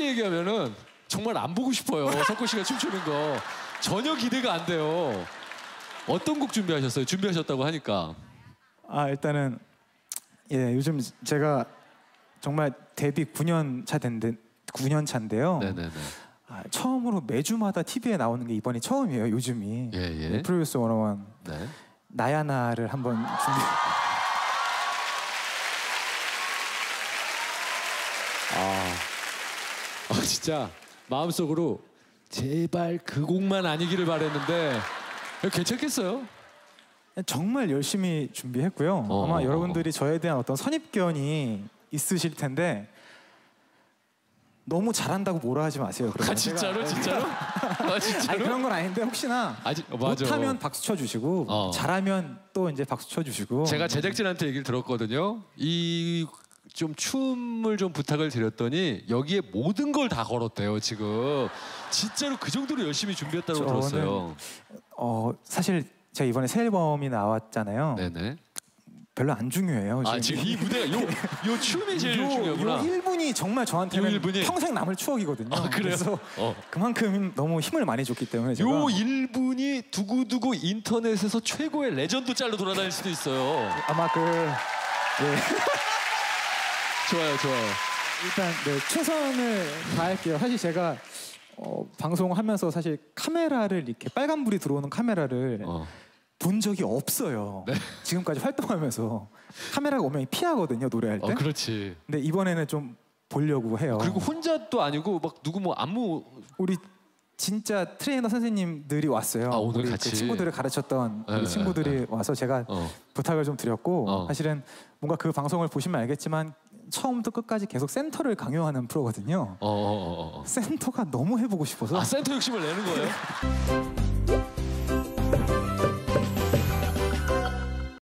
솔직히 얘기하면은 정말 안 보고 싶어요. 석구 씨가 춤추는 거 전혀 기대가 안 돼요. 어떤 곡 준비하셨어요? 준비하셨다고 하니까. 아 일단은 예 요즘 제가 정말 데뷔 9년 차 된데 9년 차인데요. 네네네. 아, 처음으로 매주마다 TV에 나오는 게 이번이 처음이에요. 요즘이 예, 예. 네, 프로듀스 101 네. 나야나를 한번 준비. 아, 아 진짜 마음속으로 제발 그 곡만 아니기를 바랬는데 괜찮겠어요? 정말 열심히 준비했고요. 어, 아마 어, 여러분들이 저에 대한 어떤 선입견이 있으실 텐데 너무 잘한다고 뭐라 하지 마세요. 아 진짜로 진짜로? 아 아니 진짜로? 그런 건 아닌데 혹시나 아직 어. 못하면 박수 쳐주시고 어. 잘하면 또 이제 박수 쳐주시고 제가 제작진한테 얘기를 들었거든요. 이 좀 춤을 좀 부탁을 드렸더니 여기에 모든 걸 다 걸었대요 지금. 진짜로 그 정도로 열심히 준비했다고 저는- 들었어요. 어 사실 제가 이번에 새 앨범이 나왔잖아요. 네네. 별로 안 중요해요. 아 지금 이 무대가 요, 요 춤이 제일 요, 중요하구나. 요 1분이 정말 저한테는 요 1분이? 평생 남을 추억이거든요. 아, 그래요? 래서 어. 그만큼 너무 힘을 많이 줬기 때문에 제가 요 1분이 두고두고 인터넷에서 최고의 레전드 짤로 돌아다닐 수도 있어요. 아마 그 예, 좋아요, 좋아요. 일단 네, 최선을 다할게요. 사실 제가 어, 방송하면서 사실 카메라를 이렇게 빨간 불이 들어오는 카메라를 어. 본 적이 없어요. 네. 지금까지 활동하면서 카메라가 오면 피하거든요 노래할 때. 어, 그렇지. 근데 이번에는 좀 보려고 해요. 그리고 혼자도 아니고 막 누구 뭐 안무 우리 진짜 트레이너 선생님들이 왔어요. 아, 오늘 그 같이? 친구들을 가르쳤던 네, 우리 친구들이 와서 제가 어. 부탁을 좀 드렸고 어. 사실은 뭔가 그 방송을 보시면 알겠지만 처음부터 끝까지 계속 센터를 강요하는 프로거든요. 어, 어, 어, 어. 센터가 너무 해보고 싶어서 아 센터 욕심을 내는 거예요?